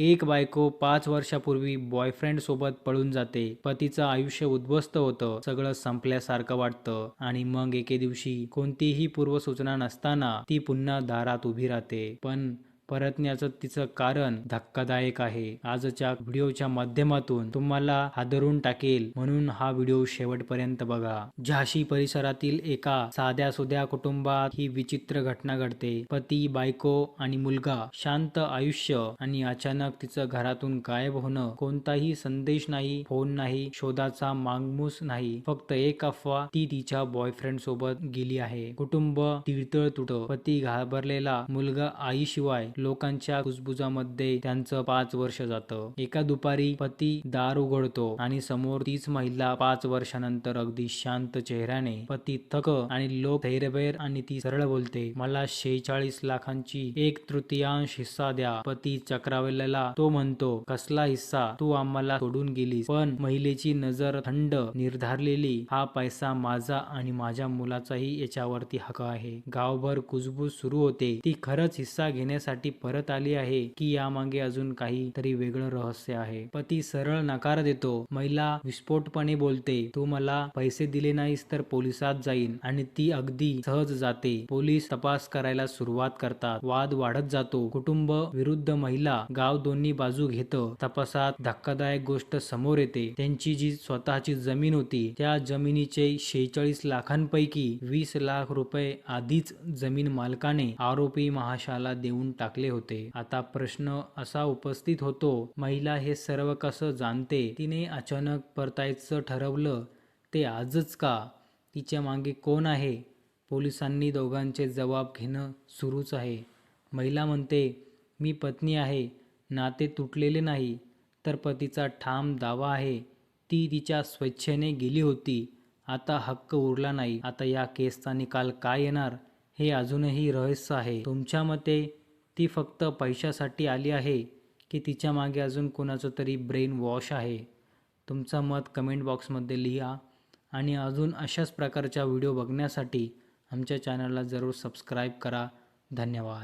एक बायको पाच वर्षापूर्वी बॉयफ्रेंड सोबत पळून जाते. पतीचं आयुष्य उद्ध्वस्त होतं. सगळं संपल्यासारखं वाटतं. आणि मग एके दिवशी कोणतीही पूर्वसूचना नसताना ती पुन्हा दारात उभी राहते. पण परतण्याचं तिचं कारण धक्कादायक आहे. आजच्या व्हिडिओच्या माध्यमातून तुम्हाला हादरून टाकेल म्हणून हा व्हिडिओ शेवटपर्यंत बघा. झाशी परिसरातील एका साध्या सुध्या कुटुंबात ही विचित्र घटना घडते. पती बायको आणि मुलगा शांत आयुष्य आणि अचानक तिचं घरातून गायब होणं कोणताही संदेश नाही फोन नाही शोधाचा मागमूस नाही. फक्त एक अफवा ती तिच्या बॉयफ्रेंड सोबत गेली आहे. कुटुंब तिळतळ तुट. पती घाबरलेला मुलगा आईशिवाय लोकांच्या कुजबुजामध्ये त्यांचं पाच वर्ष जातं. एका दुपारी पती दार उघडतो आणि समोर तीच महिला पाच वर्षानंतर अगदी शांत चेहऱ्याने पती थक आणि लोक धैर्यभैर आणि ती सरळ बोलते मला शेहेचाळीस लाखांची एक तृतीयांश हिस्सा द्या. पती चक्रावलेला तो म्हणतो कसला हिस्सा? तू आम्हाला सोडून गेलीस. पण महिलेची नजर थंड निर्धारलेली. हा पैसा माझा आणि माझ्या मुलाचाही याच्यावरती हक्क आहे. गावभर कुजबूज सुरू होते. ती खरंच हिस्सा घेण्यासाठी परत आली आहे की यामागे अजून काही तरी वेगळं रहस्य आहे. पती सरळ नकार देतो. महिला विस्फोटपणे बोलते तू मला पैसे दिले नाहीस तर पोलिसात जाईन आणि ती अगदी सहज जाते. पोलीस तपास करायला सुरुवात करतात. वाद वाढत जातो. कुटुंब विरुद्ध महिला गाव दोन्ही बाजू घेतं. तपासात धक्कादायक गोष्ट समोर येते. त्यांची जी स्वतःची जमीन होती त्या जमिनीचे शेहेचाळीस लाखांपैकी वीस लाख रुपये आधीच जमीन मालकाने आरोपी महाशाला देऊन टाकले टाकले होते. आता प्रश्न असा उपस्थित होतो महिला हे सर्व कसं जाणते? तिने अचानक परतायचं ठरवलं ते आजच का? तिच्यामागे कोण आहे? पोलिसांनी दोघांचे जबाब घेणं सुरूच आहे. महिला म्हणते मी पत्नी आहे नाते तुटलेले नाही तर पतीचा ठाम दावा आहे. ती तिच्या स्वेच्छेने गेली होती. आता हक्क उरला नाही. आता या केसचा निकाल काय येणार? हे अजूनही रहस्य आहे. तुमच्या मते ती फक्त पैशासाठी आली आहे की तिच्यामागे अजून कोणाचं तरी ब्रेन वॉश आहे? तुमचं मत कमेंट बॉक्समध्ये लिहा आणि अजून अशाच प्रकारच्या व्हिडिओ बघण्यासाठी आमच्या चॅनलला जरूर सबस्क्राईब करा. धन्यवाद.